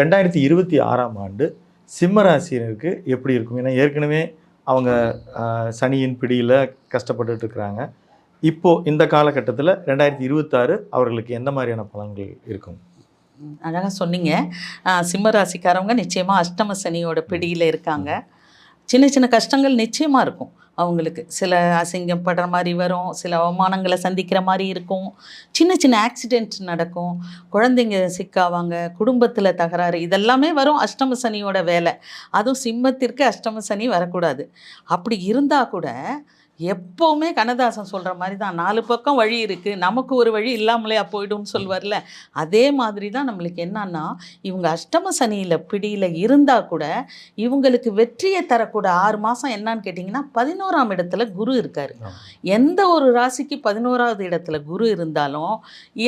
ரெண்டாயிரத்தி இருபத்தி ஆறாம் ஆண்டு சிம்மராசினருக்கு எப்படி இருக்கும்? ஏன்னா ஏற்கனவே அவங்க சனியின் பிடியில் கஷ்டப்பட்டுட்டு இருக்கிறாங்க. இப்போ இந்த காலகட்டத்தில் ரெண்டாயிரத்தி இருபத்தாறு அவர்களுக்கு எந்த மாதிரியான பலன்கள் இருக்கும்? அழகாக சொன்னீங்க. சிம்மராசிக்காரவங்க சிம்ம ராசிக்காரவங்க நிச்சயமாக அஷ்டம சனியோட பிடியில் இருக்காங்க. சின்ன சின்ன கஷ்டங்கள் நிச்சயமாக இருக்கும். அவங்களுக்கு. சில அசிங்கம் படுற மாதிரி வரும். சில அவமானங்களை சந்திக்கிற மாதிரி இருக்கும். சின்ன சின்ன ஆக்சிடென்ட் நடக்கும். குழந்தைங்க சிக்காவாங்க. குடும்பத்தில் தகராறு. இதெல்லாமே வரும் அஷ்டம சனியோட வேலை. அதுவும் சிம்மத்திற்கு அஷ்டம சனி வரக்கூடாது. அப்படி இருந்தால் கூட எப்போவுமே கண்ணதாசன் சொல்கிற மாதிரி தான் நாலு பக்கம் வழி இருக்குது நமக்கு ஒரு வழி இல்லாமலே போயிடும்னு சொல்வார்ல. அதே மாதிரி தான் நம்மளுக்கு என்னன்னா இவங்க அஷ்டம சனியில் பிடியில் இருந்தால் கூட இவங்களுக்கு வெற்றியை தரக்கூட ஆறு மாதம் என்னன்னு கேட்டிங்கன்னா பதினோராம் இடத்துல குரு இருக்கார். எந்த ஒரு ராசிக்கு பதினோராவது இடத்துல குரு இருந்தாலும்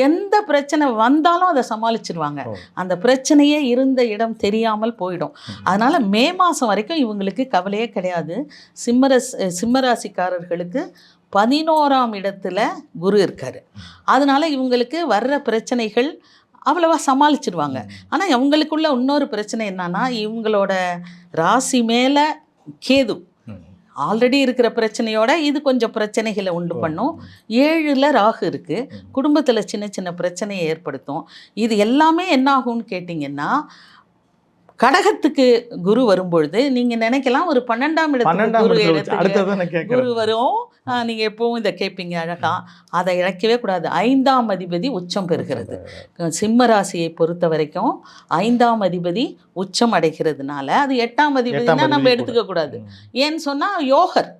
எந்த பிரச்சனை வந்தாலும் அதை சமாளிச்சிருவாங்க. அந்த பிரச்சனையே இருந்த இடம் தெரியாமல் போயிடும். அதனால் மே மாதம் வரைக்கும் இவங்களுக்கு கவலையே கிடையாது. சிம்மரஸ் சிம்மராசிக்காரர்களுக்கு பதினோராம் இடத்துல குரு இருக்காரு அதனால இவங்களுக்கு வர்ற பிரச்சனைகள் அவ்வளவா சமாளிச்சிருவாங்க ஆனால் அவங்களுக்குள்ள இன்னொரு பிரச்சனை என்னன்னா இவங்களோட ராசி மேலே கேது. ஆல்ரெடி இருக்கிற பிரச்சனையோட இது கொஞ்சம் பிரச்சனைகளை உண்டு பண்ணும் ஏழில் ராகு இருக்குது. குடும்பத்தில் சின்ன சின்ன பிரச்சனையை ஏற்படுத்தும் இது எல்லாமே என்ன ஆகும்னு கேட்டிங்கன்னா கடகத்துக்கு குரு வரும்பொழுது நீங்கள் நினைக்கலாம் ஒரு பன்னெண்டாம் இடத்துக்கு குரு வரும். நீங்க எப்பவும் இதை கேட்பீங்க அழகா. அதை இழக்கவே கூடாது. ஐந்தாம் அதிபதி உச்சம் பெறுகிறது. சிம்ம ராசியை பொறுத்த வரைக்கும் ஐந்தாம் அதிபதி உச்சம் அடைகிறதுனால அது எட்டாம் அதிபதினா நம்ம எடுத்துக்க கூடாது. ஏன்னு சொன்னா யோகர்.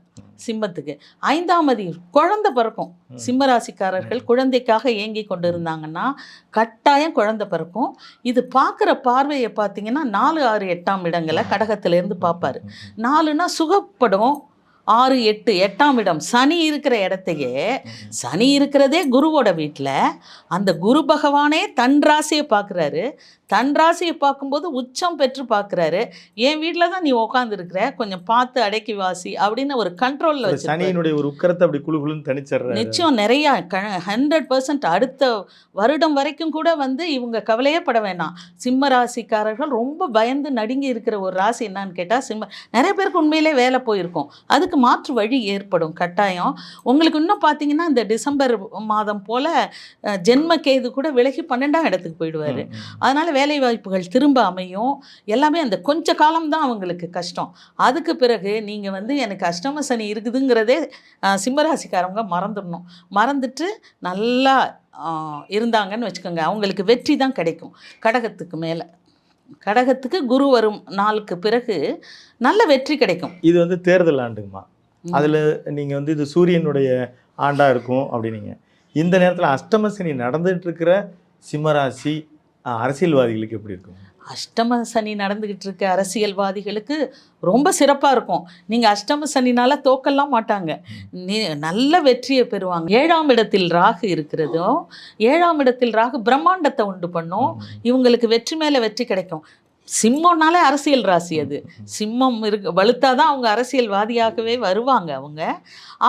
சிம்மத்துக்கு. ஐந்தாம் அதிபதி குழந்தை பிறக்கும். ம். சிம்ம ராசிக்காரர்கள் குழந்தைக்காக ஏங்கி கொண்டு இருந்தாங்கன்னா கட்டாயம் குழந்தை பிறக்கும். இது பார்க்குற பார்வையை பார்த்தீங்கன்னா நாலு ஆறு எட்டாம் இடங்களை கடகத்திலேருந்து பார்ப்பாரு. நாலுனா சுகப்படும். ஆறு எட்டு எட்டாம் இடம். சனி இருக்கிற இடத்தையே. சனி இருக்கிறதே குருவோட வீட்டில் அந்த குரு பகவானே தன் ராசியை பார்க்குறாரு தன் ராசியை பார்க்கும்போது உச்சம் பெற்று பார்க்குறாரு என் வீட்டில் தான் நீ உட்காந்துருக்கிற கொஞ்சம் பார்த்து அடக்கி வாசி அப்படின்னு ஒரு கண்ட்ரோலில் வச்சு சனியினுடைய ஒரு உக்கரத்தை அப்படி குழு குழுன்னு தனிச்சிடுறாரு நிச்சயம் நிறையா க ஹண்ட்ரட் பர்சன்ட் அடுத்த வருடம் வரைக்கும் கூட வந்து இவங்க கவலையே பட வேணாம். சிம்ம ராசிக்காரர்கள் ரொம்ப பயந்து நடுங்கி இருக்கிற ஒரு ராசி என்னன்னு கேட்டால் சிம்ம நிறைய பேருக்கு உண்மையிலே வேலை போயிருக்கும். அதுக்கு மாற்று வழி ஏற்படும். கட்டாயம். உங்களுக்கு இன்னும் பார்த்தீங்கன்னா இந்த டிசம்பர் மாதம் போல் ஜென்ம கேது கூட விலகி பன்னெண்டாம் இடத்துக்கு போயிடுவார். அதனால் வேலை வாய்ப்புகள் திரும்ப அமையும். எல்லாமே அந்த கொஞ்ச காலம் தான் அவங்களுக்கு கஷ்டம். அதுக்கு பிறகு நீங்கள் வந்து எனக்கு அஷ்டம சனி இருக்குதுங்கிறதே சிம்மராசிக்காரவங்க மறந்துடணும். மறந்துட்டு நல்லா இருந்தாங்கன்னு வச்சுக்கோங்க. அவங்களுக்கு வெற்றி தான் கிடைக்கும். கடகத்துக்கு மேலே. கடகத்துக்கு குரு வரும் நாளுக்கு பிறகு நல்ல வெற்றி கிடைக்கும். இது வந்து தேர்தல் ஆண்டுங்கம்மா. அதில் நீங்கள் வந்து இது சூரியனுடைய ஆண்டாக இருக்கும் அப்படின்னீங்க. இந்த நேரத்தில் அஷ்டம சனி நடந்துட்டு இருக்கிற சிம்மராசி அரசியல்வாதிகளுக்கு எப்படி இருக்கும்? அஷ்டம சனி நடந்துக்கிட்டு இருக்க அரசியல்வாதிகளுக்கு ரொம்ப சிறப்பாக இருக்கும். நீங்கள் அஷ்டம சனினால் தோக்கெல்லாம் மாட்டாங்க. நீ நல்ல வெற்றியை பெறுவாங்க. ஏழாம் இடத்தில் ராகு இருக்கிறதும் ஏழாம் இடத்தில் ராகு பிரம்மாண்டத்தை உண்டு பண்ணும். இவங்களுக்கு வெற்றி மேலே வெற்றி கிடைக்கும். சிம்மம்னாலே அரசியல் ராசி அது. சிம்மம் இருக்கு வலுத்தாதான் அவங்க அரசியல்வாதியாகவே வருவாங்க அவங்க.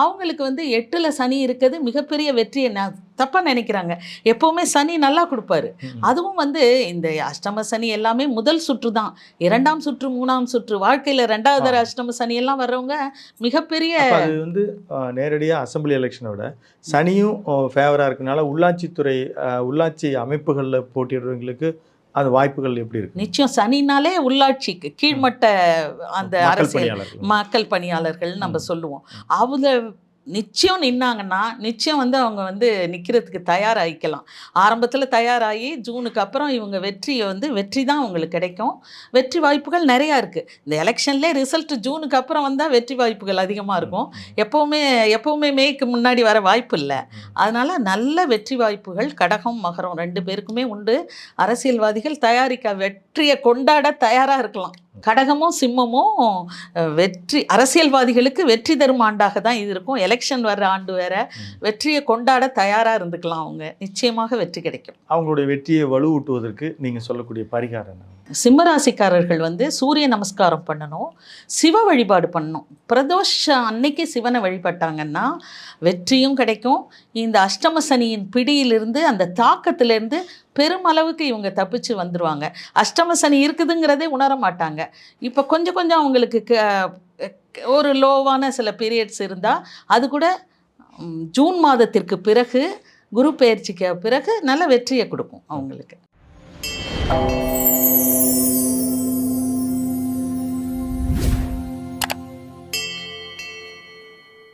அவங்களுக்கு வந்து எட்டில் சனி இருக்கிறது மிகப்பெரிய வெற்றியை நான் தப்பாக நினைக்கிறாங்க. எப்போவுமே சனி நல்லா கொடுப்பாரு. அதுவும் வந்து இந்த அஷ்டம சனி எல்லாமே முதல் சுற்று தான். இரண்டாம் சுற்று மூணாம் சுற்று வாழ்க்கையில் ரெண்டாவது அஷ்டம சனி எல்லாம் வர்றவங்க மிகப்பெரிய அது வந்து நேரடியாக அசம்பிளி எலெக்ஷனோட சனியும் ஃபேவராக இருக்கனால உள்ளாட்சித்துறை உள்ளாட்சி அமைப்புகளில் போட்டியிடுறவங்களுக்கு அது வாய்ப்புகள் எப்படி இருக்கு? நிச்சயம் சனினாலே உள்ளாட்சிக்கு கீழ்மட்ட அந்த அரசியல் மக்கள் பணியாளர்கள் நம்ம. சொல்லுவோம். அவங்க நிச்சயம் நின்னாங்கன்னா நிச்சயம் வந்து அவங்க வந்து நிற்கிறதுக்கு தயாராகிக்கலாம். ஆரம்பத்தில் தயாராகி ஜூனுக்கு அப்புறம் இவங்க வெற்றியை வந்து வெற்றி தான் அவங்களுக்கு கிடைக்கும். வெற்றி வாய்ப்புகள் நிறையா இருக்குது இந்த எலெக்ஷன்லேயே ரிசல்ட் ஜூனுக்கு அப்புறம் வந்தால் வெற்றி வாய்ப்புகள் அதிகமாக இருக்கும். எப்போவுமே எப்போவுமே மேய்க்கு முன்னாடி வர வாய்ப்பு இல்லை. அதனால் நல்ல வெற்றி வாய்ப்புகள் கடகம் மகரம் ரெண்டு பேருக்குமே உண்டு. அரசியல்வாதிகள் தயாரிக்க வெற்றியை கொண்டாட தயாராக இருக்கலாம். கடகமும் சிம்மமும் வெற்றி அரசியல்வாதிகளுக்கு வெற்றி தரும் ஆண்டாக தான் இது இருக்கும். எலெக்ஷன் வர்ற ஆண்டு வேற வெற்றியை கொண்டாட தயாராக இருந்துக்கலாம் அவங்க. நிச்சயமாக வெற்றி கிடைக்கும். அவங்களுடைய வெற்றியை வலுவூட்டுவதற்கு நீங்கள் சொல்லக்கூடிய பரிகாரம் என்ன சிம்மராசிக்காரர்கள் வந்து சூரிய நமஸ்காரம் பண்ணணும் சிவ வழிபாடு பண்ணணும். பிரதோஷ அன்னைக்கு சிவனை வழிபட்டாங்கன்னா வெற்றியும் கிடைக்கும். இந்த அஷ்டம சனியின் பிடியிலிருந்து அந்த தாக்கத்திலிருந்து பெருமளவுக்கு இவங்க தப்பிச்சு வந்துடுவாங்க அஷ்டம சனி இருக்குதுங்கிறதே உணர மாட்டாங்க. இப்போ கொஞ்சம் கொஞ்சம் அவங்களுக்கு க- ஒரு லோவான சில பீரியட்ஸ் இருந்தால் அது கூட ஜூன் மாதத்திற்கு பிறகு குரு பெயர்ச்சிக்கு பிறகு நல்ல வெற்றியை கொடுக்கும் அவங்களுக்கு.